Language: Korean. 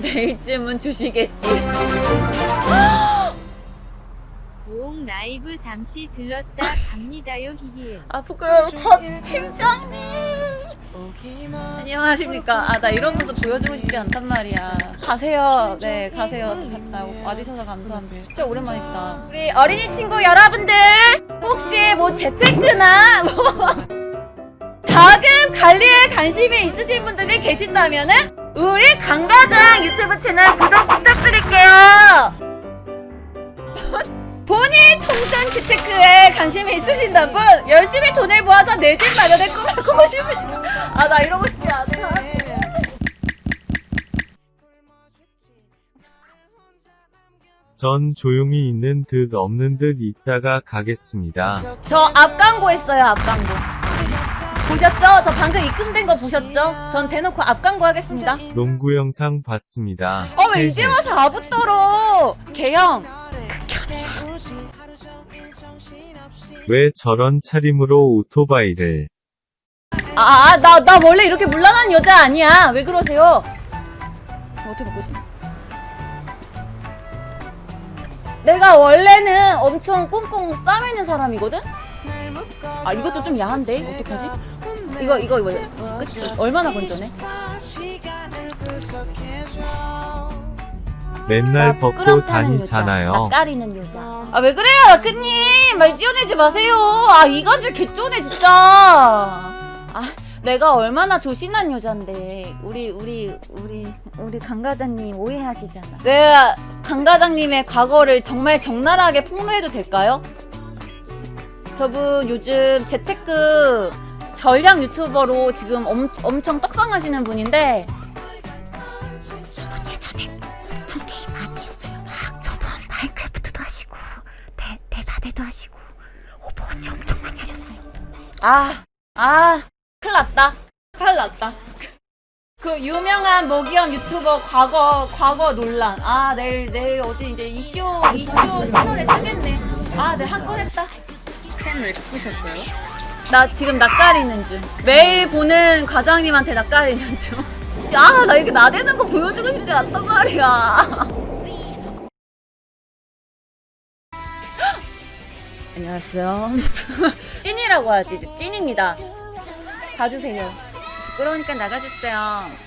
내일쯤은 주시겠지. 보홍 라이브 잠시 들렀다 갑니다요 히히. 아 부끄러워. 법 팀장님! 안녕하십니까? 아 나 이런 모습 보여주고 싶지 않단 말이야. 가세요. 네 가세요. 갔다 와주셔서 감사합니다. 진짜 오랜만이시다. 우리 어린이 친구 여러분들 혹시 뭐 재테크나 뭐 자금 관리에 관심이 있으신 분들이 계신다면은 우리 강과장 유튜브 채널 구독 부탁드릴게요. 본인 통장 재테크에 관심이 있으신다는 분 열심히 돈을 모아서 내 집 마련의 꿈을 꾸고 싶으시다. 아 나 이러고 싶지 않아. 전 조용히 있는 듯 없는 듯 있다가 가겠습니다. 저 앞광고 했어요 앞광고 보셨죠? 저 방금 입금된 거 보셨죠? 전 대놓고 앞광고 하겠습니다 농구 영상 봤습니다. 어 왜 이제 와서 아부터로 개형 왜 저런 차림으로 오토바이를 아나나 원래 이렇게 물란한 여자 아니야 왜 그러세요 어떻게 바꾸지? 내가 원래는 엄청 꽁꽁 싸매는 사람이거든? 아 이것도 좀 야한데 어떡하지? 이거 이거 이거 그치 얼마나 건전해? 맨날 벗고 다니잖아요. 낯가리는 여자. 아 왜 그래요, 라크님? 말 지어내지 마세요. 아 이간질 개쪼네 진짜. 아 내가 얼마나 조신한 여잔데 우리 우리 우리 우리 강 과장님 오해하시잖아. 내가 강 과장님의 과거를 정말 적나라하게 폭로해도 될까요? 저분 요즘 재테크 전략 유튜버로 지금 엄, 엄청 떡상하시는 분인데 저분 예전에 엄청 게임 많이 했어요. 막 저분 마인크래프트도 하시고 대 대바대도 하시고 오버워치 엄청 많이 하셨어요. 아, 아, 큰일 났다. 큰일 났다. 그 유명한 모기업 유튜버 과거 과거 논란. 아 내일 내일 어디 이제 이쇼 이쇼 채널에 뜨겠네. 아, 네 한 건 했다. 처음에 푸셨어요? 나 지금 낯가리는 중. 매일 보는 과장님한테 낯가리는 중. 야, 나 이렇게 나대는 거 보여주고 싶지 않단 말이야. 안녕하세요. 찐이라고 하지. 찐입니다. 봐주세요. 부끄러우니까 나가주세요.